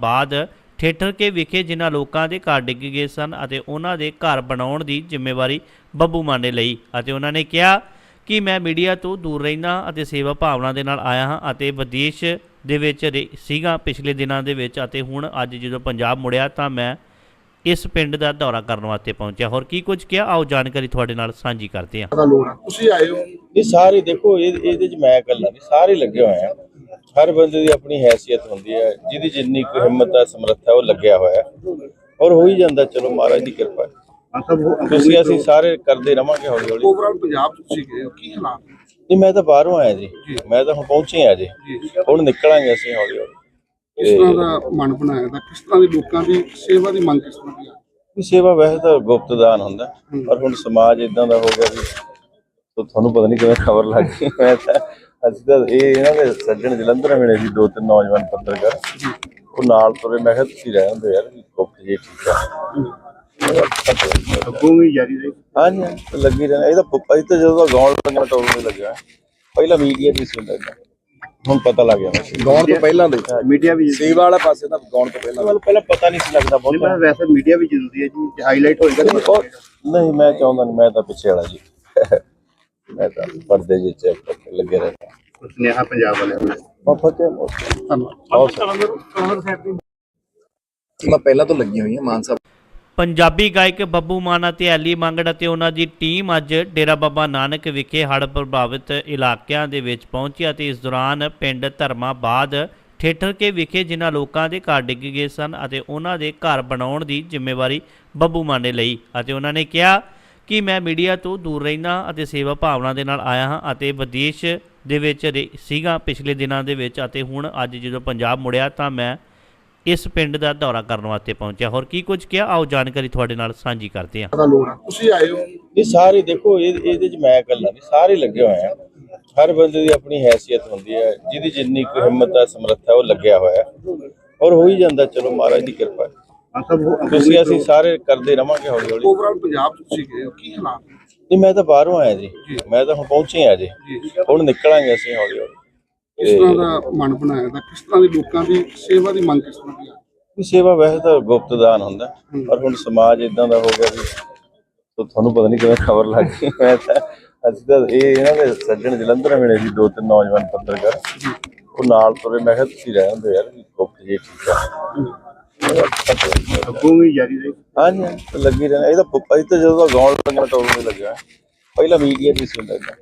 ਬਾਅਦ ਠੇਠਰ ਕੇ ਵਿਖੇ ਜਿਨ੍ਹਾਂ ਲੋਕਾਂ ਦੇ ਘਰ ਡਿੱਗ ਗਏ ਸਨ ਅਤੇ ਉਹਨਾਂ ਦੇ ਘਰ ਬਣਾਉਣ ਦੀ ਜ਼ਿੰਮੇਵਾਰੀ ਬੱਬੂ ਮਾਨ ਨੇ ਲਈ ਅਤੇ ਉਹਨਾਂ ਨੇ ਕਿਹਾ ਕਿ ਮੈਂ ਮੀਡੀਆ ਤੋਂ ਦੂਰ ਰਹਿਣਾ ਅਤੇ ਸੇਵਾ ਭਾਵਨਾ ਦੇ ਨਾਲ ਆਇਆ ਹਾਂ ਅਤੇ ਵਿਦੇਸ਼ ਦੇ ਵਿੱਚ ਸੀਗਾ ਪਿਛਲੇ ਦਿਨਾਂ ਦੇ ਵਿੱਚ ਅਤੇ ਹੁਣ ਅੱਜ ਜਦੋਂ ਪੰਜਾਬ ਮੁੜਿਆ ਤਾਂ ਮੈਂ ਇਸ ਪਿੰਡ ਦਾ ਦੌਰਾ ਕਰਨ ਵਾਸਤੇ ਪਹੁੰਚਿਆ। ਹੋਰ ਕੀ ਕੁਝ ਕਿਹਾ? ਆਓ ਜਾਣਕਾਰੀ ਤੁਹਾਡੇ ਨਾਲ ਸਾਂਝੀ ਕਰਦੇ ਹਾਂ। ਤੁਸੀਂ ਆਏ ਹੋ। ਇਹ ਸਾਰੇ ਦੇਖੋ ਇਹ ਇਹਦੇ ਚ ਮੈਂ ਨਹੀਂ ਸਾਰੇ ਲੱਗੇ ਹੋਏ ਆ। ਹਰ ਬੰਦੇ ਦੀ ਆਪਣੀ ਹੈਸੀਅਤ ਹੁੰਦੀ ਹੈ ਜਿਹਦੀ ਜਿੰਨੀ ਕੁ ਹਿੰਮਤ ਹੈ ਸਮਰੱਥਾ ਉਹ ਲੱਗਿਆ ਹੋਇਆ। ਔਰ ਹੋ ਹੀ ਜਾਂਦਾ ਚਲੋ ਮਹਾਰਾਜ ਦੀ ਕਿਰਪਾ ਹੈ। ਤੁਸੀਂ ਅਸੀਂ ਸਾਰੇ ਕਰਦੇ ਰਵਾਂਗੇ ਹੌਲੀ ਹੌਲੀ ਓਵਰਆਲ ਪੰਜਾਬ ਚ ਤੁਸੀਂ ਗਏ ਕੀ ਹਾਲਾਤ? ਨੇ? ਨਹੀਂ ਮੈਂ ਤਾਂ ਬਾਹਰੋਂ ਆਇਆ ਜੀ। ਮੈਂ ਤਾਂ ਹੁਣ ਪਹੁੰਚੇ ਆ ਜੀ। ਹੁਣ ਨਿਕਲਾਂਗੇ ਅਸੀਂ ਹੌਲੀ ਹੌਲੀ ਕਿਸ ਤਰ੍ਹਾਂ ਦਾ ਮਨ ਬਣਾਇਆ ਦਾ ਕਿਸ ਤਰ੍ਹਾਂ ਦੀ ਲੋਕਾਂ ਦੀ ਸੇਵਾ ਦੀ ਮੰਗ ਕਿਸ ਤਰ੍ਹਾਂ ਦੀ ਆ? ਵੀ ਸੇਵਾ ਵੈਸੇ ਤਾਂ ਗੁਪਤ ਦਾਨ ਹੁੰਦਾ ਪਰ ਹੁਣ ਸਮਾਜ ਇਦਾਂ ਦਾ ਹੋ ਗਿਆ ਵੀ ਤੋ ਤੁਹਾਨੂੰ ਪਤਾ ਨਹੀਂ ਕਿਵੇਂ ਖਬਰ ਲੱਗ ਗਈ ਮੈਂ ਤਾਂ ਅਸੀਂ ਤਾਂ ਇਹ ਇਹਨਾਂ ਦੇ ਸੱਜਣ ਜਲੰਧਰ ਮਿਲੇ ਸੀ ਦੋ ਤਿੰਨ ਨੌਜਵਾਨ ਪੱਤਰਕਾਰ। ਉਹ ਨਾਲ ਤੁਰੇ ਮੈਂ ਕਿਹਾ ਤੁਸੀਂ ਰਹਿ ਹੁੰਦੇ ਯਾਰ ਗੁਪਤ ਜੀ ਠੀਕ ਆ। ਅੱਗੋਂ ਵੀ ਜਾਰੀ ਰਹੇ। ਹਾਂਜੀ ਹਾਂਜੀ, ਤਾਂ ਲੱਗੀ ਰਹਿਣਾ। ਇਹ ਤਾਂ ਪੁੱਪਾ ਹੀ ਤਾਂ ਜਦੋਂ ਦਾ ਗਾਉਣ ਲੱਗਣਾ ਟੋਲ ਨਹੀਂ ਲੱਗਿਆ। ਪਹਿਲਾਂ ਮੀਡੀਆ ਦੀ ਸੀ ਹੁੰਦਾ ਏਦਾਂ। ਹੁਣ ਪਤਾ ਲੱਗ ਗਿਆ ਗਾਉਣ ਤੋਂ ਪਹਿਲਾਂ ਦੇ। ਮੀਡੀਆ ਵੀ ਸੇਵਾ ਵਾਲਾ ਪਾਸੇ ਤਾਂ ਗਾਉਣ ਤੋਂ ਪਹਿਲਾਂ ਮੈਨੂੰ ਪਹਿਲਾਂ ਪਤਾ ਨਹੀਂ ਸੀ ਲੱਗਦਾ ਬਹੁਤ। ਮੈਂ ਵੈਸੇ ਮੀਡੀਆ ਵੀ ਜ਼ਰੂਰੀ ਹੈ ਜੀ ਹਾਈਲਾਈਟ ਹੋਏਗਾ ਨਹੀਂ ਮੈਂ ਚਾਹੁੰਦਾ ਨਹੀਂ ਮੈਂ ਤਾਂ ਪਿੱਛੇ ਵਾਲਾ ਜੀ। ਮੈਂ ਤਾਂ ਪਰਦੇ ਜਿਹੇ ਚ ਲੱਗੇ ਰਹਿੰਦਾ। ਸੁਨੇਹਾ ਪੰਜਾਬ ਵਾਲਿਆਂ ਨੂੰ ਬਾਬਾ ਕੇ ਮੋਸ ਮੈਂ ਪਹਿਲਾਂ ਤੋਂ ਲੱਗੀ ਹੋਈ ਹਾਂ ਮਾਨ ਸਾਹਿਬ। ਪੰਜਾਬੀ ਗਾਇਕ ਬੱਬੂ ਮਾਨ ਅਤੇ ਐਲੀ ਮੰਗੜ ਅਤੇ ਉਹਨਾਂ ਦੀ ਟੀਮ ਅੱਜ ਡੇਰਾ ਬਾਬਾ ਨਾਨਕ ਵਿਖੇ ਹੜ੍ਹ ਪ੍ਰਭਾਵਿਤ ਇਲਾਕਿਆਂ ਦੇ ਵਿੱਚ ਪਹੁੰਚੀ ਅਤੇ ਇਸ ਦੌਰਾਨ ਪਿੰਡ ਧਰਮਾਬਾਦ ਠੇਠਰ ਕੇ ਵਿਖੇ ਜਿਨ੍ਹਾਂ ਲੋਕਾਂ ਦੇ ਘਰ ਡਿੱਗ ਗਏ ਸਨ ਅਤੇ ਉਹਨਾਂ ਦੇ ਘਰ ਬਣਾਉਣ ਦੀ ਜ਼ਿੰਮੇਵਾਰੀ ਬੱਬੂ ਮਾਨ ਨੇ ਲਈ। ਅਤੇ ਉਹਨਾਂ ਨੇ ਕਿਹਾ ਕਿ ਮੈਂ ਮੀਡੀਆ ਤੋਂ ਦੂਰ ਰਹਿਣਾ ਅਤੇ ਸੇਵਾ ਭਾਵਨਾ ਦੇ ਨਾਲ ਆਇਆ ਹਾਂ ਅਤੇ ਵਿਦੇਸ਼ ਦੇ ਵਿੱਚ ਸੀਗਾ ਪਿਛਲੇ ਦਿਨਾਂ ਦੇ ਵਿੱਚ ਅਤੇ ਹੁਣ ਅੱਜ ਜਦੋਂ ਪੰਜਾਬ ਮੁੜਿਆ ਤਾਂ ਮੈਂ ਇਸ ਪਿੰਡ ਦਾ ਦੌਰਾ ਕਰਨ ਵਾਸਤੇ ਪਹੁੰਚਿਆ। ਹੋਰ ਕੀ ਕੁਝ ਕਿਹਾ? ਆਓ ਜਾਣਕਾਰੀ ਤੁਹਾਡੇ ਨਾਲ ਸਾਂਝੀ ਕਰਦੇ ਹਾਂ। ਤੁਸੀਂ ਆਏ ਹੋ? ਇਹ ਸਾਰੇ ਦੇਖੋ ਇਹ ਇਹਦੇ ਚ ਮੈਂ ਇਕੱਲਾ ਨਹੀਂ ਸਾਰੇ ਲੱਗੇ ਹੋਏ ਆ। ਹਰ ਬੰਦੇ ਦੀ ਆਪਣੀ ਹੈਸੀਅਤ ਹੁੰਦੀ ਹੈ ਜਿਹਦੀ ਜਿੰਨੀ ਕੁ ਹਿੰਮਤ ਹੈ ਸਮਰੱਥਾ ਉਹ ਲੱਗਿਆ ਹੋਇਆ ਹੈ। ਔਰ ਹੋ ਹੀ ਜਾਂਦਾ ਚਲੋ ਮਹਾਰਾਜ ਦੀ ਕਿਰਪਾ। ਹੈ। ਤੁਸੀਂ ਅਸੀਂ ਸਾਰੇ ਕਰਦੇ ਰਵਾਂਗੇ ਹੌਲੀ ਹੌਲੀ। ਓਵਰਆਲ ਪੰਜਾਬ ਚ ਤੁਸੀਂ ਗਏ ਹੋ ਕੀ ਹਾਲਾਤ? ਨੇ? ਨਹੀਂ ਮੈਂ ਤਾਂ ਬਾਹਰੋਂ ਆਇਆ ਜੀ। ਮੈਂ ਤਾਂ ਹੁਣ ਪਹੁੰਚੇ ਆ ਜੀ। ਹੁਣ ਨਿਕਲਾਂਗੇ ਅਸੀਂ ਹੌਲੀ ਹੌਲੀ। ਕਿਸ ਤਰ੍ਹਾਂ ਦਾ ਮਨ ਬਣਾਇਆ ਦਾ ਕਿਸ ਤਰ੍ਹਾਂ ਦੀ ਲੋਕਾਂ ਦੀ ਸੇਵਾ ਦੀ ਮੰਗ ਕਿਸ ਤਰ੍ਹਾਂ ਦੀ ਆ? ਵੀ ਸੇਵਾ ਵੈਸੇ ਤਾਂ ਗੁਪਤ ਦਾਨ ਹੁੰਦਾ ਪਰ ਹੁਣ ਸਮਾਜ ਇਦਾਂ ਦਾ ਹੋ ਗਿਆ ਵੀ ਤੋ ਤੁਹਾਨੂੰ ਪਤਾ ਨਹੀਂ ਕਿਵੇਂ ਖਬਰ ਲੱਗ ਗਈ। ਮੈਂ ਤਾਂ ਅਸੀਂ ਤਾਂ ਇਹ ਇਹਨਾਂ ਦੇ ਸੱਜਣ ਜਲੰਧਰ ਮਿਲੇ ਸੀ ਦੋ ਤਿੰਨ ਨੌਜਵਾਨ ਪੱਤਰਕਾਰ। ਉਹ ਨਾਲ ਤੁਰੇ ਮੈਂ ਕਿਹਾ ਤੁਸੀਂ ਰਹਿ ਹੁੰਦੇ ਯਾਰ ਵੀ ਗੁਪਤ ਜੀ ਠੀਕ ਆ। ਅੱਗੋਂ ਵੀ ਜਾਰੀ ਰਹੇ। ਹਾਂਜੀ ਹਾਂਜੀ, ਤਾਂ ਲੱਗੀ ਰਹਿਣਾ ਇਹ ਤਾਂ ਪੁੱਪਾ ਹੀ ਤਾਂ ਜਦੋਂ ਦਾ ਗਾਉਣ ਲੱਗਣਾ ਟੋਲ ਨਹੀਂ ਲੱਗਿਆ। ਪਹਿਲਾਂ ਮੀਡੀਆ ਦੀ ਸੀ ਹੁੰਦਾ ਏਦਾਂ।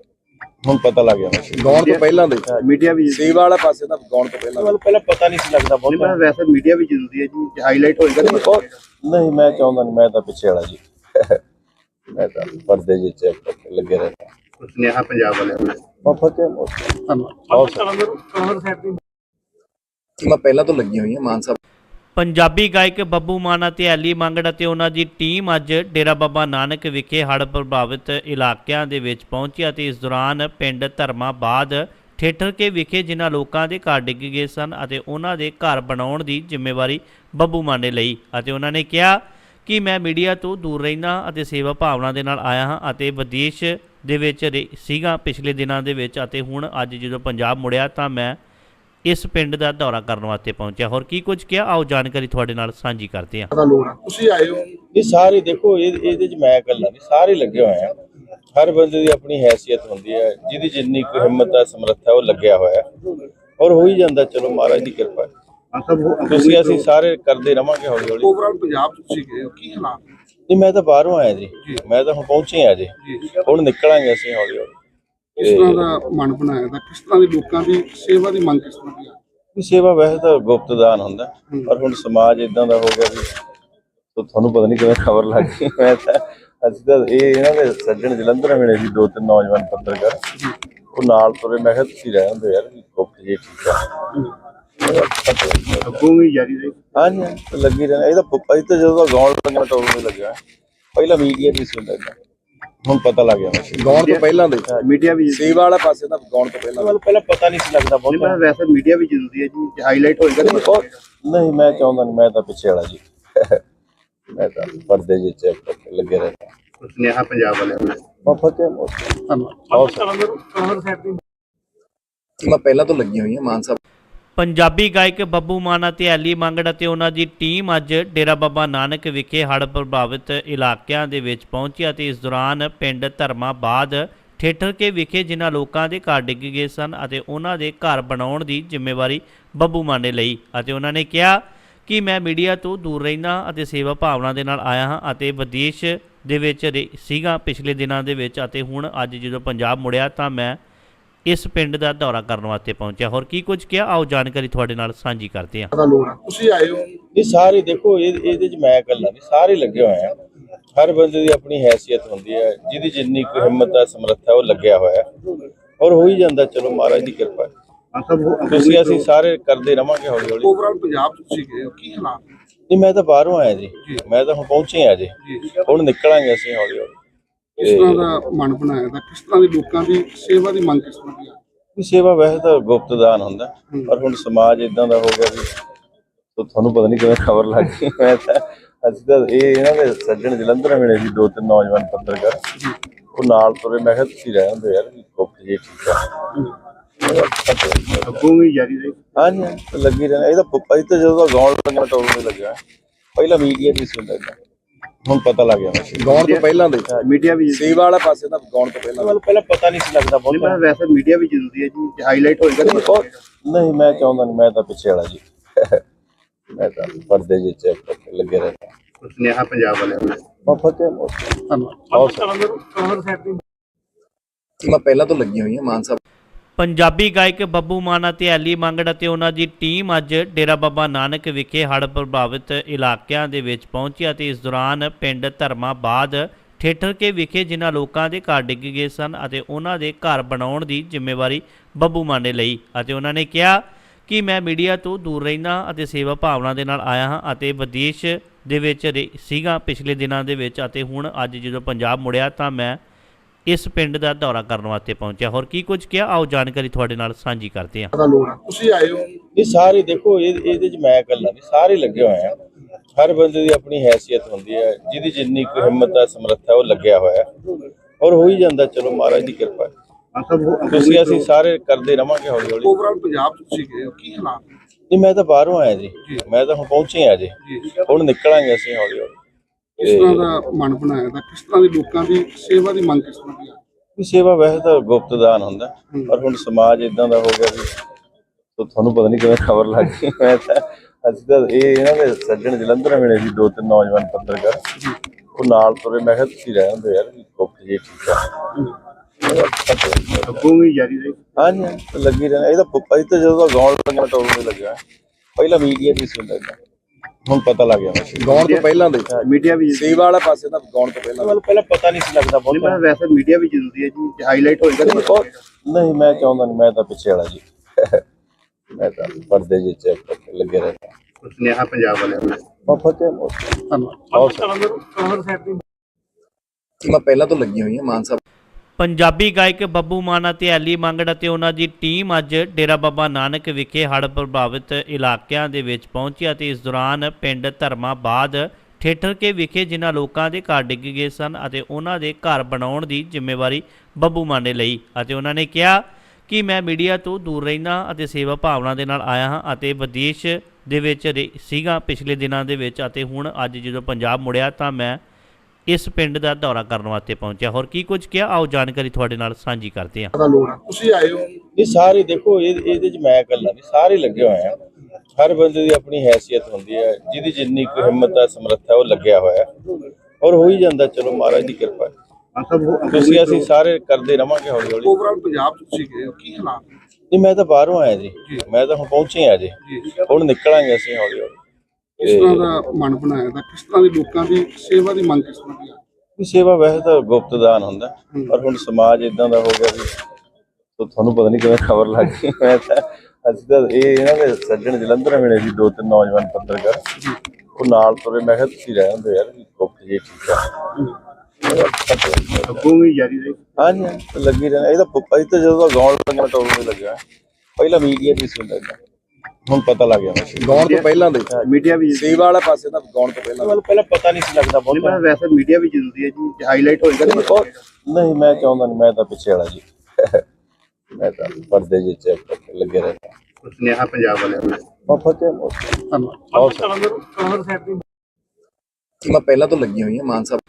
ਹੁਣ ਪਤਾ ਲੱਗ ਗਿਆ ਮੈਨੂੰ। ਗਾਉਣ ਤੋਂ ਪਹਿਲਾਂ ਦੇ। ਮੀਡੀਆ ਵੀ ਸੇਵਾ ਵਾਲਾ ਪਾਸੇ ਤਾਂ ਗਾਉਣ ਤੋਂ ਪਹਿਲਾਂ ਮੈਨੂੰ ਪਹਿਲਾਂ ਪਤਾ ਨਹੀਂ ਸੀ ਲੱਗਦਾ ਬਹੁਤ। ਮੈਂ ਵੈਸੇ ਮੀਡੀਆ ਵੀ ਜ਼ਰੂਰੀ ਹੈ ਜੀ ਹਾਈਲਾਈਟ ਹੋਏਗਾ ਤੇ ਉਹ- ਨਹੀਂ ਮੈਂ ਚਾਹੁੰਦਾ ਨਹੀਂ ਮੈਂ ਤਾਂ ਪਿੱਛੇ ਵਾਲਾ ਜੀ। ਮੈਂ ਤਾਂ ਪਰਦੇ ਜਿਹੇ ਚ ਲੱਗੇ ਰਹਿੰਦਾ। ਸੁਨੇਹਾ ਪੰਜਾਬ ਵਾਲਿਆਂ ਨੂੰ ਬਾਬਾ ਕੇ ਮੋਸ ਮੈਂ ਪਹਿਲਾਂ ਤੋਂ ਲੱਗੀ ਹੋਈ ਹਾਂ ਮਾਨ ਸਾਹਿਬ। ਪੰਜਾਬੀ ਗਾਇਕ ਬੱਬੂ ਮਾਨ ਅਤੇ ਐਲੀ ਮੰਗੜ ਅਤੇ ਉਹਨਾਂ ਦੀ ਟੀਮ ਅੱਜ ਡੇਰਾ ਬਾਬਾ ਨਾਨਕ ਵਿਖੇ ਹੜ੍ਹ ਪ੍ਰਭਾਵਿਤ ਇਲਾਕਿਆਂ ਦੇ ਵਿੱਚ ਪਹੁੰਚੀ ਅਤੇ ਇਸ ਦੌਰਾਨ ਪਿੰਡ ਧਰਮਾਬਾਦ ਠੇਠਰ ਕੇ ਵਿਖੇ ਜਿਨ੍ਹਾਂ ਲੋਕਾਂ ਦੇ ਘਰ ਡਿੱਗ ਗਏ ਸਨ ਅਤੇ ਉਹਨਾਂ ਦੇ ਘਰ ਬਣਾਉਣ ਦੀ ਜ਼ਿੰਮੇਵਾਰੀ ਬੱਬੂ ਮਾਨ ਨੇ ਲਈ ਅਤੇ ਉਹਨਾਂ ਨੇ ਕਿਹਾ ਕਿ ਮੈਂ ਮੀਡੀਆ ਤੋਂ ਦੂਰ ਰਹਿਣਾ ਅਤੇ ਸੇਵਾ ਭਾਵਨਾ ਦੇ ਨਾਲ ਆਇਆ ਹਾਂ ਅਤੇ ਵਿਦੇਸ਼ ਦੇ ਵਿੱਚ ਰਹਿ- ਸੀਗਾ ਪਿਛਲੇ ਦਿਨਾਂ ਦੇ ਵਿੱਚ ਅਤੇ ਹੁਣ ਅੱਜ ਜਦੋਂ ਪੰਜਾਬ ਮੁੜਿਆ ਤਾਂ ਮੈਂ ਇਸ ਪਿੰਡ ਦਾ ਦੌਰਾ ਕਰਨ ਵਾਸਤੇ ਪਹੁੰਚਿਆ। ਹੋਰ ਕੀ ਕੁਝ ਕਿਹਾ? ਆਓ ਜਾਣਕਾਰੀ ਤੁਹਾਡੇ ਨਾਲ ਸਾਂਝੀ ਕਰਦੇ ਹਾਂ। ਦਾ ਤੁਸੀਂ ਆਏ ਹੋ? ਇਹ ਸਾਰੇ ਦੇਖੋ ਇਹ ਇਹਦੇ ਚ ਮੈਂ ਇਕੱਲਾ ਨਹੀਂ ਸਾਰੇ ਲੱਗੇ ਹੋਏ ਆ। ਹਰ ਬੰਦੇ ਦੀ ਆਪਣੀ ਹੈਸੀਅਤ ਹੁੰਦੀ ਹੈ ਜਿਹਦੀ ਜਿੰਨੀ ਕੁ ਹਿੰਮਤ ਹੈ ਸਮਰੱਥਾ ਉਹ ਲੱਗਿਆ ਹੋਇਆ ਹੈ। ਔਰ ਹੋ ਹੀ ਜਾਂਦਾ ਚਲੋ ਮਹਾਰਾਜ ਦੀ ਕਿਰਪਾ ਹੈ। ਤੁਸੀਂ ਅਸੀਂ ਸਾਰੇ ਕਰਦੇ ਰਵਾਂਗੇ ਹੌਲੀ ਹੌਲੀ। ਓਵਰਆਲ ਪੰਜਾਬ ਚ ਤੁਸੀਂ ਗਏ ਹੋ ਕੀ ਹਾਲਾਤ? ਨੇ? ਨਹੀਂ ਮੈਂ ਤਾਂ ਬਾਹਰੋਂ ਆਇਆ ਜੀ। ਮੈਂ ਤਾਂ ਹੁਣ ਪਹੁੰਚੇ ਆ ਜੀ। ਹੁਣ ਨਿਕਲਾਂਗੇ ਅਸੀਂ ਹੌਲੀ ਹੌਲੀ। ਕਿਸ ਤਰ੍ਹਾਂ ਦਾ ਮਨ ਬਣਾਇਆ ਦਾ ਕਿਸ ਤਰ੍ਹਾਂ ਦੀ ਲੋਕਾਂ ਦੀ ਸੇਵਾ ਦੀ ਮੰਗ ਕਿਸ ਤਰ੍ਹਾਂ ਦੀ ਆ? ਵੀ ਸੇਵਾ ਵੈਸੇ ਤਾਂ ਗੁਪਤ ਦਾਨ ਹੁੰਦਾ ਪਰ ਹੁਣ ਸਮਾਜ ਇਦਾਂ ਦਾ ਹੋ ਗਿਆ ਵੀ ਤੋ ਤੁਹਾਨੂੰ ਪਤਾ ਨਹੀਂ ਕਿਵੇਂ ਖਬਰ ਲੱਗ ਗਈ। ਮੈਂ ਤਾਂ ਅਸੀਂ ਤਾਂ ਇਹ ਇਹਨਾਂ ਦੇ ਸੱਜਣ ਜਲੰਧਰ ਮਿਲੇ ਸੀ ਦੋ ਤਿੰਨ ਨੌਜਵਾਨ ਪੱਤਰਕਾਰ। ਉਹ ਨਾਲ ਤੁਰੇ ਮੈਂ ਕਿਹਾ ਤੁਸੀਂ ਰਹਿ ਹੁੰਦੇ ਯਾਰ ਗੁਪਤ ਜੀ ਠੀਕ ਆ। ਅੱਗੋਂ ਵੀ ਜਾਰੀ ਰਹੇ। ਹਾਂਜੀ ਹਾਂਜੀ, ਤਾਂ ਲੱਗੀ ਰਹਿਣਾ ਇਹ ਤਾਂ ਪੁੱਪਾ ਹੀ ਤਾਂ ਜਦੋਂ ਦਾ ਗਾਉਣ ਲੱਗਣਾ ਨਹੀਂ ਲੱਗਿਆ। ਪਹਿਲਾਂ ਮੀਡੀਆ ਦੀ ਸੀ। ਹੁਣ ਪਤਾ ਲੱਗ ਗਿਆ। ਗਾਉਣ ਤੋਂ ਪਹਿਲਾਂ ਦੇ। ਮੀਡੀਆ ਵੀ ਸੇਵਾ ਵਾਲਾ ਪਾਸੇ ਤਾਂ ਗਾਉਣ ਤੋਂ ਪਹਿਲਾਂ ਮੈਨੂੰ ਪਹਿਲਾਂ ਪਤਾ ਨਹੀਂ ਸੀ ਲੱਗਦਾ ਬਹੁਤ ਮੈਂ ਵੈਸੇ ਮੀਡੀਆ ਵੀ ਜ਼ਰੂਰੀ ਹੈ ਜੀ ਹਾਈਲਾਈਟ ਹੋਏਗਾ ਤੇ ਨਹੀਂ ਮੈਂ ਚਾਹੁੰਦਾ ਨਹੀਂ ਮੈਂ ਤਾਂ ਪਿੱਛੇ ਵਾਲਾ ਜੀ। ਮੈਂ ਤਾਂ ਪਰਦੇ ਜਿਹੇ ਚ ਲੱਗੇ ਰਹਿੰਦਾ। ਸੁਨੇਹਾ ਪੰਜਾਬ ਵਾਲਿਆਂ ਨੂੰ ਕੇ ਮੋਸ ਧੰਨਵਾਦ। ਮੈਂ ਪਹਿਲਾਂ ਤੋਂ ਲੱਗੀ ਹੋਈ ਹਾਂ ਮਾਨ ਸਾਹਿਬ। ਪੰਜਾਬੀ ਗਾਇਕ ਬੱਬੂ ਮਾਨ ਅਤੇ ਐਲੀ ਮੰਗੜ ਅਤੇ ਉਹਨਾਂ ਦੀ ਟੀਮ ਅੱਜ ਡੇਰਾ ਬਾਬਾ ਨਾਨਕ ਵਿਖੇ ਹੜ੍ਹ ਪ੍ਰਭਾਵਿਤ ਇਲਾਕਿਆਂ ਦੇ ਵਿੱਚ ਪਹੁੰਚੀ ਅਤੇ ਇਸ ਦੌਰਾਨ ਪਿੰਡ ਧਰਮਾਬਾਦ ਠੇਠਰ ਕੇ ਵਿਖੇ ਜਿਨ੍ਹਾਂ ਲੋਕਾਂ ਦੇ ਘਰ ਡਿੱਗ ਗਏ ਸਨ ਅਤੇ ਉਹਨਾਂ ਦੇ ਘਰ ਬਣਾਉਣ ਦੀ ਜ਼ਿੰਮੇਵਾਰੀ ਬੱਬੂ ਮਾਨ ਨੇ ਲਈ ਅਤੇ ਉਹਨਾਂ ਨੇ ਕਿਹਾ ਕਿ ਮੈਂ ਮੀਡੀਆ ਤੋਂ ਦੂਰ ਰਹਿਣਾ ਅਤੇ ਸੇਵਾ ਭਾਵਨਾ ਦੇ ਨਾਲ ਆਇਆ ਹਾਂ ਅਤੇ ਵਿਦੇਸ਼ ਦੇ ਵਿੱਚ ਰਹਿ- ਸੀਗਾ ਪਿਛਲੇ ਦਿਨਾਂ ਦੇ ਵਿੱਚ ਅਤੇ ਹੁਣ ਅੱਜ ਜਦੋਂ ਪੰਜਾਬ ਮੁੜਿਆ ਤਾਂ ਮੈਂ ਇਸ ਪਿੰਡ ਦਾ ਦੌਰਾ ਕਰਨ ਵਾਸਤੇ ਪਹੁੰਚਿਆ। ਹੋਰ ਕੀ ਕੁਝ ਕਿਹਾ? ਆਓ ਜਾਣਕਾਰੀ ਤੁਹਾਡੇ ਨਾਲ ਸਾਂਝੀ ਕਰਦੇ ਹਾਂ। ਦਾ ਤੁਸੀਂ ਆਏ ਹੋ। ਇਹ ਸਾਰੇ ਦੇਖੋ ਇਹ ਇਹਦੇ ਚ ਮੈਂ ਇਕੱਲਾ ਨਹੀਂ ਸਾਰੇ ਲੱਗੇ ਹੋਏ ਆ। ਹਰ ਬੰਦੇ ਦੀ ਆਪਣੀ ਹੈਸੀਅਤ ਹੁੰਦੀ ਹੈ ਜਿਹਦੀ ਜਿੰਨੀ ਕੁ ਹਿੰਮਤ ਹੈ ਸਮਰੱਥਾ ਉਹ ਲੱਗਿਆ ਹੋਇਆ ਔਰ ਹੋ ਹੀ ਜਾਂਦਾ ਚਲੋ ਮਹਾਰਾਜ ਦੀ ਕਿਰਪਾ ਤੁਸੀਂ ਅਸੀਂ ਸਾਰੇ ਕਰਦੇ ਰਵਾਂਗੇ ਹੌਲੀ ਹੌਲੀ ਓਵਰਆਲ ਪੰਜਾਬ 'ਚ ਤੁਸੀਂ ਗਏ ਹੋ ਕੀ ਹਾਲਾਤ? ਨੇ? ਨਹੀਂ ਮੈਂ ਤਾਂ ਬਾਹਰੋਂ ਆਇਆ ਜੀ। ਮੈਂ ਤਾਂ ਹੁਣ ਪਹੁੰਚੇ ਆ ਜੀ। ਹੁਣ ਨਿਕਲਾਂਗੇ ਅਸੀਂ ਹੌਲੀ ਹੌਲੀ ਕਿਸ ਤਰ੍ਹਾਂ ਦਾ ਮਨ ਬਣਾਇਆ ਦਾ ਕਿਸ ਤਰ੍ਹਾਂ ਦੀ ਲੋਕਾਂ ਦੀ ਸੇਵਾ ਦੀ ਮੰਗ ਕਿਸ ਤਰ੍ਹਾਂ ਦੀ ਆ? ਵੀ ਸੇਵਾ ਵੈਸੇ ਤਾਂ ਗੁਪਤ ਦਾਨ ਹੁੰਦਾ ਪਰ ਹੁਣ ਸਮਾਜ ਇਦਾਂ ਦਾ ਹੋ ਗਿਆ ਵੀ ਤੋ ਤੁਹਾਨੂੰ ਪਤਾ ਨਹੀਂ ਕਿਵੇਂ ਖਬਰ ਲੱਗ ਗਈ। ਮੈਂ ਤਾਂ ਅਸੀਂ ਤਾਂ ਇਹ ਇਹਨਾਂ ਦੇ ਸੱਜਣ ਜਲੰਧਰ ਮਿਲੇ ਸੀ ਦੋ ਤਿੰਨ ਨੌਜਵਾਨ ਪੱਤਰਕਾਰ ਉਹ ਨਾਲ ਤੁਰੇ ਮੈਂ ਕਿਹਾ ਤੁਸੀਂ ਰਹਿ ਹੁੰਦੇ ਯਾਰ ਵੀ ਗੁਪਤ ਜੀ ਠੀਕ ਆ। ਭੂਮੀ ਜਾਰੀ ਰਹੀ। ਹਾਂਜੀ ਹਾਂਜੀ, ਤਾਂ ਲੱਗੀ ਰਹਿਣਾ ਇਹ ਤਾਂ ਅਸੀਂ ਤਾਂ ਜਦੋਂ ਦਾ ਗਾਉਣ ਲੱਗਿਆ ਟੋਲ ਨਹੀਂ ਲੱਗਿਆ। ਪਹਿਲਾਂ ਮੀਡੀਆ ਨਹੀਂ ਸੀ ਹੁੰਦਾ ਏਦਾਂ। ਹੁਣ ਪਤਾ ਲੱਗ ਗਿਆ। ਗਾਉਣ ਤੋਂ ਪਹਿਲਾਂ ਦੇ। ਮੀਡੀਆ ਵੀ ਸੇਵਾ ਵਾਲਾ ਪਾਸੇ ਤਾਂ ਗਾਉਣ ਤੋਂ ਪਹਿਲਾਂ ਮੈਨੂੰ ਪਹਿਲਾਂ ਪਤਾ ਨਹੀਂ ਸੀ ਲੱਗਦਾ ਬਹੁਤ ਮੈਂ ਵੈਸੇ ਮੀਡੀਆ ਵੀ ਜ਼ਰੂਰੀ ਹੈ ਜੀ ਹਾਈਲਾਈਟ ਹੋਏਗਾ ਤਾਂ ਬਹੁਤ ਨਹੀਂ ਮੈਂ ਚਾਹੁੰਦਾ ਨਹੀਂ ਮੈਂ ਤਾਂ ਪਿੱਛੇ ਵਾਲਾ ਜੀ। ਮੈਂ ਤਾਂ ਪਰਦੇ ਜਿਹੇ ਚੈੱਕ ਕਰਕੇ ਲੱਗੇ ਰਹਿੰਦਾ। ਸੁਨੇਹਾ ਪੰਜਾਬ ਵਾਲਿਆਂ ਨੂੰ। ਫਤਿਹ ਮੋਸਟ ਧੰਨਵਾਦ। ਮੈਂ ਪਹਿਲਾਂ ਤੋਂ ਲੱਗੀ ਹੋਈ ਹਾਂ ਮਾਨ ਸਾਹਿਬ। ਪੰਜਾਬੀ ਗਾਇਕ ਬੱਬੂ ਮਾਨ ਅਤੇ ਐਲੀ ਮੰਗੜ ਅਤੇ ਉਹਨਾਂ ਦੀ ਟੀਮ ਅੱਜ ਡੇਰਾ ਬਾਬਾ ਨਾਨਕ ਵਿਖੇ ਹੜ੍ਹ ਪ੍ਰਭਾਵਿਤ ਇਲਾਕਿਆਂ ਦੇ ਵਿੱਚ ਪਹੁੰਚੀ ਅਤੇ ਇਸ ਦੌਰਾਨ ਪਿੰਡ ਧਰਮਾਬਾਦ ਠੇਠਰ ਕੇ ਵਿਖੇ ਜਿਨ੍ਹਾਂ ਲੋਕਾਂ ਦੇ ਘਰ ਡਿੱਗ ਗਏ ਸਨ ਅਤੇ ਉਹਨਾਂ ਦੇ ਘਰ ਬਣਾਉਣ ਦੀ ਜ਼ਿੰਮੇਵਾਰੀ ਬੱਬੂ ਮਾਨ ਨੇ ਲਈ ਅਤੇ ਉਹਨਾਂ ਨੇ ਕਿਹਾ ਕਿ ਮੈਂ ਮੀਡੀਆ ਤੋਂ ਦੂਰ ਰਹਿਣਾ ਅਤੇ ਸੇਵਾ ਭਾਵਨਾ ਦੇ ਨਾਲ ਆਇਆ ਹਾਂ ਅਤੇ ਵਿਦੇਸ਼ ਦੇ ਵਿੱਚ ਰਹਿ- ਸੀਗਾ ਪਿਛਲੇ ਦਿਨਾਂ ਦੇ ਵਿੱਚ ਅਤੇ ਹੁਣ ਅੱਜ ਜਦੋਂ ਪੰਜਾਬ ਮੁੜਿਆ ਤਾਂ ਮੈਂ ਇਸ ਪਿੰਡ ਦਾ ਦੌਰਾ ਕਰਨ ਵਾਸਤੇ ਪਹੁੰਚਿਆ। ਹੋਰ ਕੀ ਕੁਝ ਕਿਹਾ? ਆਓ ਜਾਣਕਾਰੀ ਤੁਹਾਡੇ ਨਾਲ ਸਾਂਝੀ ਕਰਦੇ ਹਾਂ। ਤੁਸੀਂ ਆਏ ਹੋ? ਇਹ ਸਾਰੇ ਦੇਖੋ ਇਹ ਇਹਦੇ ਚ ਮੈਂ ਇਕੱਲਾ ਨਹੀਂ ਸਾਰੇ ਲੱਗੇ ਹੋਏ ਆ। ਹਰ ਬੰਦੇ ਦੀ ਆਪਣੀ ਹੈਸੀਅਤ ਹੁੰਦੀ ਹੈ ਜਿਹਦੀ ਜਿੰਨੀ ਕੁ ਹਿੰਮਤ ਹੈ ਸਮਰੱਥਾ ਉਹ ਲੱਗਿਆ ਹੋਇਆ ਔਰ ਹੋ ਹੀ ਜਾਂਦਾ ਚਲੋ ਮਹਾਰਾਜ ਦੀ ਕਿਰਪਾ ਤੁਸੀਂ ਅਸੀਂ ਸਾਰੇ ਕਰਦੇ ਰਵਾਂਗੇ ਹੌਲੀ ਹੌਲੀ। ਓਵਰਆਲ ਪੰਜਾਬ 'ਚ ਤੁਸੀਂ ਗਏ ਕੀ ਹਾਲਾਤ ਨੇ? ਨਹੀਂ ਮੈਂ ਤਾਂ ਬਾਹਰੋਂ ਆਇਆ ਜੀ। ਮੈਂ ਤਾਂ ਹੁਣ ਪਹੁੰਚੇ ਆ ਜੀ। ਹੁਣ ਨਿਕਲਾਂਗੇ ਅਸੀਂ ਹੌਲੀ ਹੌਲੀ। ਕਿਸ ਤਰ੍ਹਾਂ ਦਾ ਮਨ ਬਣਾਇਆ ਦਾ ਕਿਸ ਤਰ੍ਹਾਂ ਦੀ ਲੋਕਾਂ ਦੀ ਸੇਵਾ ਦੀ ਮੰਗ ਕਿਸ ਤਰ੍ਹਾਂ ਦੀ ਆ? ਵੀ ਸੇਵਾ ਵੈਸੇ ਤਾਂ ਗੁਪਤ ਦਾਨ ਹੁੰਦਾ ਪਰ ਹੁਣ ਸਮਾਜ ਇਦਾਂ ਦਾ ਹੋ ਗਿਆ ਵੀ ਤੋ ਤੁਹਾਨੂੰ ਪਤਾ ਨਹੀਂ ਕਿਵੇਂ ਖਬਰ ਲੱਗ ਗਈ। ਮੈਂ ਤਾਂ ਅਸੀਂ ਤਾਂ ਇਹ ਇਹਨਾਂ ਦੇ ਸੱਜਣ ਜਲੰਧਰ ਮਿਲੇ ਸੀ ਦੋ ਤਿੰਨ ਨੌਜਵਾਨ ਪੱਤਰਕਾਰ ਉਹ ਨਾਲ ਤੁਰੇ ਮੈਂ ਕਿਹਾ ਤੁਸੀਂ ਰਹਿ ਹੁੰਦੇ ਯਾਰ ਗੁਪਤ ਜੀ ਠੀਕ ਆ। ਭੂਮੀ ਜਾਰੀ ਰਹੀ। ਹਾਂਜੀ ਹਾਂਜੀ, ਤਾਂ ਲੱਗੀ ਰਹਿਣਾ ਇਹ ਤਾਂ ਅਸੀਂ ਤਾਂ ਜਦੋਂ ਦਾ ਗਾਉਣ ਲੱਗਿਆ ਟੋਲ ਨਹੀਂ ਲੱਗਿਆ। ਪਹਿਲਾਂ ਮੀਡੀਆ ਨਹੀਂ ਸੀ ਹੁੰਦਾ ਏਦਾਂ। ਹੁਣ ਪਤਾ ਲੱਗ ਗਿਆ ਗਾਉਣ ਤੋਂ ਪਹਿਲਾਂ ਦੇ ਮੀਡੀਆ ਵੀ ਸੇਵਾ ਵਾਲਾ ਪਾਸੇ ਤਾਂ ਗਾਉਣ ਤੋਂ ਪਹਿਲਾਂ ਮੈਨੂੰ ਪਹਿਲਾਂ ਪਤਾ ਨਹੀਂ ਸੀ ਲੱਗਦਾ ਬਹੁਤ ਨਹੀਂ ਮੈਂ ਵੈਸੇ ਮੀਡੀਆ ਵੀ ਜ਼ਰੂਰੀ ਹੈ ਜੀ ਹਾਈਲਾਈਟ ਹੋਏਗਾ ਤਾਂ ਬਹੁਤ ਨਹੀਂ ਮੈਂ ਚਾਹੁੰਦਾ ਨਹੀਂ ਮੈਂ ਤਾਂ ਪਿੱਛੇ ਵਾਲਾ ਜੀ। ਮੈਂ ਤਾਂ ਪਰਦੇ ਜਿਹੇ ਚੈੱਕ ਲੱਗੇ ਰਹਿੰਦਾ। ਸੁਨੇਹਾ ਪੰਜਾਬ ਵਾਲਿਆਂ ਨੂੰ ਫਤਿਹ ਮੋਸਟ ਧੰਨਵਾਦ। ਮੈਂ ਪਹਿਲਾਂ ਤੋਂ ਲੱਗੀ ਹੋਈ ਹਾਂ ਮਾਨ ਸਾਹਿਬ। ਪੰਜਾਬੀ ਗਾਇਕ ਬੱਬੂ ਮਾਨ ਅਤੇ ਐਲੀ ਮੰਗੜ ਅਤੇ ਉਹਨਾਂ ਦੀ ਟੀਮ ਅੱਜ ਡੇਰਾ ਬਾਬਾ ਨਾਨਕ ਵਿਖੇ ਹੜ੍ਹ ਪ੍ਰਭਾਵਿਤ ਇਲਾਕਿਆਂ ਦੇ ਵਿੱਚ ਪਹੁੰਚੀ ਅਤੇ ਇਸ ਦੌਰਾਨ ਪਿੰਡ ਧਰਮਾਬਾਦ ਠੇਠਰ ਕੇ ਵਿਖੇ ਜਿਨ੍ਹਾਂ ਲੋਕਾਂ ਦੇ ਘਰ ਡਿੱਗ ਗਏ ਸਨ ਅਤੇ ਉਹਨਾਂ ਦੇ ਘਰ ਬਣਾਉਣ ਦੀ ਜ਼ਿੰਮੇਵਾਰੀ ਬੱਬੂ ਮਾਨ ਨੇ ਲਈ ਅਤੇ ਉਹਨਾਂ ਨੇ ਕਿਹਾ ਕਿ ਮੈਂ ਮੀਡੀਆ ਤੋਂ ਦੂਰ ਰਹਿਣਾ ਅਤੇ ਸੇਵਾ ਭਾਵਨਾ ਦੇ ਨਾਲ ਆਇਆ ਹਾਂ ਅਤੇ ਵਿਦੇਸ਼ ਦੇ ਵਿੱਚ ਰਹਿ- ਸੀਗਾ ਪਿਛਲੇ ਦਿਨਾਂ ਦੇ ਵਿੱਚ ਅਤੇ ਹੁਣ ਅੱਜ ਜਦੋਂ ਪੰਜਾਬ ਮੁੜਿਆ ਤਾਂ ਮੈਂ ਇਸ ਪਿੰਡ ਦਾ ਦੌਰਾ ਕਰਨ ਵਾਸਤੇ ਪਹੁੰਚਿਆ। ਹੋਰ ਕੀ ਕੁਝ ਕਿਹਾ? ਆਓ ਜਾਣਕਾਰੀ ਤੁਹਾਡੇ ਨਾਲ ਸਾਂਝੀ ਕਰਦੇ ਹਾਂ। ਦਾ ਲੋੜ ਆ। ਤੁਸੀਂ ਆਏ ਹੋ। ਇਹ ਸਾਰੇ ਦੇਖੋ ਇਹ ਇਹਦੇ ਚ ਮੈਂ ਇਕੱਲਾ ਨਹੀਂ ਸਾਰੇ ਲੱਗੇ ਹੋਏ ਆ। ਹਰ ਬੰਦੇ ਦੀ ਆਪਣੀ ਹੈਸੀਅਤ ਹੁੰਦੀ ਹੈ। ਜਿਹਦੀ ਜਿੰਨੀ ਕੁ ਹਿੰਮਤ ਹੈ ਸਮਰੱਥਾ ਉਹ ਲੱਗਿਆ ਹੋਇਆ ਹੈ। ਔਰ ਹੋ ਹੀ ਜਾਂਦਾ ਚਲੋ ਮਹਾਰਾਜ ਦੀ ਕਿਰਪਾ ਹੈ। ਤੁਸੀਂ ਅਸੀਂ ਸਾਰੇ ਕਰਦੇ ਰਵਾਂਗੇ ਹੌਲੀ ਹੌਲੀ ਓਵਰਆਲ ਪੰਜਾਬ 'ਚ ਤੁਸੀਂ ਗਏ ਹੋ। ਕੀ ਹਾਲਾਤ? ਨੇ? ਨਹੀਂ ਮੈਂ ਤਾਂ ਬਾਹਰੋਂ ਆਇਆ ਜੀ। ਮੈਂ ਤਾਂ ਹੁਣ ਪਹੁੰਚੇ ਆ ਜੀ। ਹੁਣ ਨਿਕਲਾਂਗੇ ਅਸੀਂ ਹੌਲੀ ਹੌਲੀ ਕਿਸ ਤਰ੍ਹਾਂ ਦਾ ਮਨ ਬਣਾਇਆ ਦਾ ਕਿਸ ਤਰ੍ਹਾਂ ਦੀ ਲੋਕਾਂ ਦੀ ਸੇਵਾ ਦੀ ਮੰਗ ਕਿਸ ਤਰ੍ਹਾਂ ਦੀ ਆ? ਵੀ ਸੇਵਾ ਵੈਸੇ ਤਾਂ ਗੁਪਤ ਦਾਨ ਹੁੰਦਾ ਪਰ ਹੁਣ ਸਮਾਜ ਇਦਾਂ ਦਾ ਹੋ ਗਿਆ ਵੀ ਤੋ ਤੁਹਾਨੂੰ ਪਤਾ ਨਹੀਂ ਕਿਵੇਂ ਖਬਰ ਲੱਗ ਗਈ। ਮੈਂ ਤਾਂ ਅਸੀਂ ਤਾਂ ਇਹ ਇਹਨਾਂ ਦੇ ਸੱਜਣ ਜਲੰਧਰ ਮਿਲੇ ਸੀ ਦੋ ਤਿੰਨ ਨੌਜਵਾਨ ਪੱਤਰਕਾਰ। ਉਹ ਨਾਲ ਤੁਰੇ ਮੈਂ ਕਿਹਾ ਤੁਸੀਂ ਰਹਿ ਹੁੰਦੇ ਯਾਰ ਗੁਪਤ ਜੀ ਠੀਕ ਆ। ਭੂਮੀ ਜਾਰੀ ਰਹੀ। ਹਾਂਜੀ ਹਾਂਜੀ, ਤਾਂ ਲੱਗੀ ਰਹਿਣਾ ਇਹ ਤਾਂ ਅਸੀਂ ਤਾਂ ਜਦੋਂ ਦਾ ਗਾਉਣ ਲੱਗਿਆ ਟੋਲ ਨਹੀਂ ਲੱਗਿਆ। ਪਹਿਲਾਂ ਮੀਡੀਆ ਨਹੀਂ ਸੀ ਹੁੰਦਾ ਏਦਾਂ। ਹੁਣ ਪਤਾ ਲੱਗ ਗਿਆ ਮੈਨੂੰ ਗਾਉਣ ਤੋਂ ਪਹਿਲਾਂ ਦੇ ਮੀਡੀਆ ਵੀ ਸੇਵਾ ਵਾਲਾ ਪਾਸੇ ਤਾਂ ਗਾਉਣ ਤੋਂ ਪਹਿਲਾਂ ਮੈਨੂੰ ਪਹਿਲਾਂ ਪਤਾ ਨਹੀਂ ਸੀ ਲੱਗਦਾ ਬਹੁਤ ਮੈਂ ਵੈਸੇ ਮੀਡੀਆ ਵੀ ਜ਼ਰੂਰੀ ਹੈ ਜੀ ਹਾਈਲਾਈਟ ਹੋਏਗਾ ਤਾਂ ਬਹੁਤ ਨਹੀਂ ਮੈਂ ਚਾਹੁੰਦਾ ਨਹੀਂ ਮੈਂ ਤਾਂ ਪਿੱਛੇ ਵਾਲਾ ਜੀ। ਮੈਂ ਤਾਂ ਪਰਦੇ ਜਿਹੇ ਚੈੱਕ ਕਰਕੇ ਲੱਗੇ ਰਹਿੰਦਾ। ਸੁਨੇਹਾ ਪੰਜਾਬ ਵਾਲਿਆਂ ਨੂੰ। ਹੈ ਮੁਫਤ ਧੰਨਵਾਦ। ਬਹੁਤ ਮੈਂ ਪਹਿਲਾਂ ਤੋਂ ਲੱਗੀ ਹੋਈ ਹਾਂ ਮਾਨ ਸਾਹਿਬ।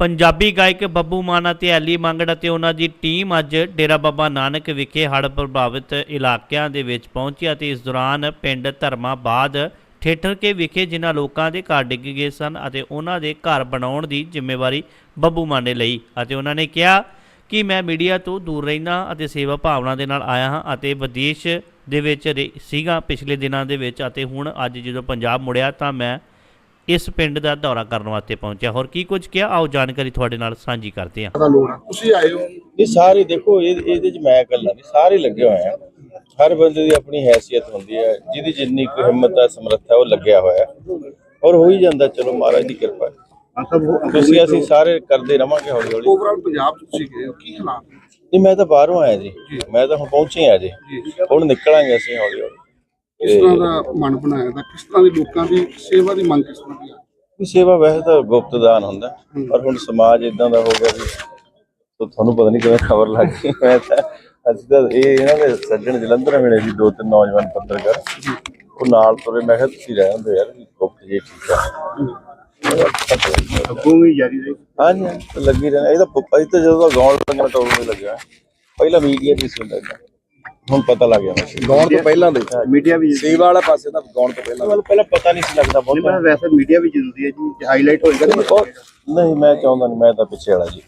ਪੰਜਾਬੀ ਗਾਇਕ ਬੱਬੂ ਮਾਨ ਅਤੇ ਐਲੀ ਮੰਗੜ ਅਤੇ ਉਹਨਾਂ ਦੀ ਟੀਮ ਅੱਜ ਡੇਰਾ ਬਾਬਾ ਨਾਨਕ ਵਿਖੇ ਹੜ੍ਹ ਪ੍ਰਭਾਵਿਤ ਇਲਾਕਿਆਂ ਦੇ ਵਿੱਚ ਪਹੁੰਚੀ ਅਤੇ ਇਸ ਦੌਰਾਨ ਪਿੰਡ ਧਰਮਾਬਾਦ ਠੇਠਰ ਕੇ ਵਿਖੇ ਜਿਨ੍ਹਾਂ ਲੋਕਾਂ ਦੇ ਘਰ ਡਿੱਗ ਗਏ ਸਨ ਅਤੇ ਉਹਨਾਂ ਦੇ ਘਰ ਬਣਾਉਣ ਦੀ ਜ਼ਿੰਮੇਵਾਰੀ ਬੱਬੂ ਮਾਨ ਨੇ ਲਈ ਅਤੇ ਉਹਨਾਂ ਨੇ ਕਿਹਾ ਕਿ ਮੈਂ ਮੀਡੀਆ ਤੋਂ ਦੂਰ ਰਹਿਣਾ ਅਤੇ ਸੇਵਾ ਭਾਵਨਾ ਦੇ ਨਾਲ ਆਇਆ ਹਾਂ ਅਤੇ ਵਿਦੇਸ਼ ਦੇ ਵਿੱਚ ਰਹਿ- ਸੀਗਾ ਪਿਛਲੇ ਦਿਨਾਂ ਦੇ ਵਿੱਚ ਅਤੇ ਹੁਣ ਅੱਜ ਜਦੋਂ ਪੰਜਾਬ ਮੁੜਿਆ ਤਾਂ ਮੈਂ ਇਸ ਪਿੰਡ ਦਾ ਦੌਰਾ ਕਰਨ ਵਾਸਤੇ ਪਹੁੰਚਿਆ। ਹੋਰ ਕੀ ਕੁਝ ਕਿਹਾ? ਆਓ ਜਾਣਕਾਰੀ ਤੁਹਾਡੇ ਨਾਲ ਸਾਂਝੀ ਕਰਦੇ ਹਾਂ। ਦਾ ਲੋੜ ਆ। ਤੁਸੀਂ ਆਏ ਹੋ। ਇਹ ਸਾਰੇ ਦੇਖੋ ਇਹ ਇਹਦੇ ਚ ਮੈਂ ਇਕੱਲਾ ਨਹੀਂ ਸਾਰੇ ਲੱਗੇ ਹੋਏ ਆ। ਹਰ ਬੰਦੇ ਦੀ ਆਪਣੀ ਹੈਸੀਅਤ ਹੁੰਦੀ ਹੈ ਜਿਹਦੀ ਜਿੰਨੀ ਕੁ ਹਿੰਮਤ ਹੈ ਸਮਰੱਥਾ ਉਹ ਲੱਗਿਆ ਹੋਇਆ। ਹੈ। ਔਰ ਹੋ ਹੀ ਜਾਂਦਾ ਚਲੋ ਮਹਾਰਾਜ ਦੀ ਕਿਰਪਾ। ਹੈ। ਤੁਸੀਂ ਅਸੀਂ ਸਾਰੇ ਕਰਦੇ ਰਵਾਂਗੇ ਹੌਲੀ ਹੌਲੀ। ਓਵਰਆਲ ਪੰਜਾਬ 'ਚ ਤੁਸੀਂ ਗਏ ਹੋ ਕੀ ਹਾਲਾਤ ਨੇ? ਨਹੀਂ ਮੈਂ ਤਾਂ ਬਾਹਰੋਂ ਆਇਆ ਜੀ। ਮੈਂ ਤਾਂ ਹੁਣ ਪਹੁੰਚੇ ਆ ਜੀ। ਹੁਣ ਨਿਕਲਾਂਗੇ ਅਸੀਂ ਹੌਲੀ ਹੌਲੀ। ਕਿਸ ਤਰ੍ਹਾਂ ਦਾ ਮਨ ਬਣਾਇਆ ਦਾ ਕਿਸ ਤਰ੍ਹਾਂ ਦੀ ਲੋਕਾਂ ਦੀ ਸੇਵਾ ਦੀ ਮੰਗ ਕਿਸ ਤਰ੍ਹਾਂ ਦੀ ਆ? ਇਹ ਸੇਵਾ ਵੈਸੇ ਤਾਂ ਗੁਪਤ ਦਾਨ ਹੁੰਦਾ ਪਰ ਹੁਣ ਸਮਾਜ ਇਦਾਂ ਦਾ ਹੋ ਗਿਆ ਵੀ ਤੋ ਤੁਹਾਨੂੰ ਪਤਾ ਨਹੀਂ ਕਿਵੇਂ ਖਬਰ ਲੱਗ ਗਈ। ਮੈਂ ਤਾਂ ਅਸੀਂ ਤਾਂ ਇਹ ਇਹਨਾਂ ਦੇ ਸੱਜਣ ਜਲੰਧਰ ਮਿਲੇ ਸੀ ਦੋ ਤਿੰਨ ਨੌਜਵਾਨ ਪੱਤਰਕਾਰ। ਉਹ ਨਾਲ ਤੁਰੇ ਮੈਂ ਕਿਹਾ ਤੁਸੀਂ ਰਹਿ ਹੁੰਦੇ ਯਾਰ ਵੀ ਗੁਪਤ ਜੀ ਠੀਕ ਆ। ਅੱਗੋਂ ਵੀ ਜਾਰੀ ਰਹੀ। ਹਾਂਜੀ ਹਾਂਜੀ, ਤਾਂ ਲੱਗੀ ਰਹਿਣਾ ਇਹ ਤਾਂ ਅਸੀਂ ਤਾਂ ਜਦੋਂ ਦਾ ਗਾਉਣ ਲੱਗਣਾ ਟੋਲ ਨਹੀਂ ਲੱਗਿਆ। ਪਹਿਲਾਂ ਮੀਡੀਆ ਦੀ ਸੀ ਲੱਗਦਾ ਹੁਣ ਪਤਾ ਲੱਗ ਗਿਆ ਮੈਨੂੰ ਗਾਉਣ ਤੋਂ ਪਹਿਲਾਂ ਦੇ। ਮੀਡੀਆ ਵੀ ਸੇਵਾ ਵਾਲਾ ਪਾਸੇ ਤਾਂ ਗਾਉਣ ਤੋਂ ਪਹਿਲਾਂ ਮੈਨੂੰ ਪਹਿਲਾਂ ਪਤਾ ਨਹੀਂ ਸੀ ਲੱਗਦਾ ਨਹੀਂ ਮੈਂ ਬਹੁਤ ਵੈਸੇ ਮੀਡੀਆ ਵੀ ਜ਼ਰੂਰੀ ਹੈ ਜੀ। ਹਾਈਲਾਈਟ ਹੋਏਗਾ ਨਹੀਂ ਮੈਂ ਚਾਹੁੰਦਾ ਨਹੀਂ ਮੈਂ ਤਾਂ ਪਿੱਛੇ ਵਾਲਾ ਜੀ।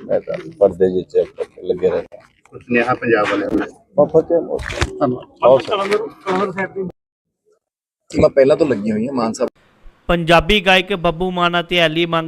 ਮੈਂ ਤਾਂ ਪਰਦੇ ਜਿਹੇ ਚ ਲੱਗੇ ਰਹਿੰਦਾ। ਸੁਨੇਹਾ ਪੰਜਾਬ ਧੰਨਵਾਦ। ਬਹੁਤ ਮੈਂ ਪਹਿਲਾਂ ਤੋਂ ਲੱਗੀ ਹੋਈ ਹਾਂ ਮਾਨ ਸਾਹਿਬ। ਪੰਜਾਬੀ ਗਾਇਕ ਬੱਬੂ ਮਾਨ ਅਤੇ ਐਲੀ ਮੰਗ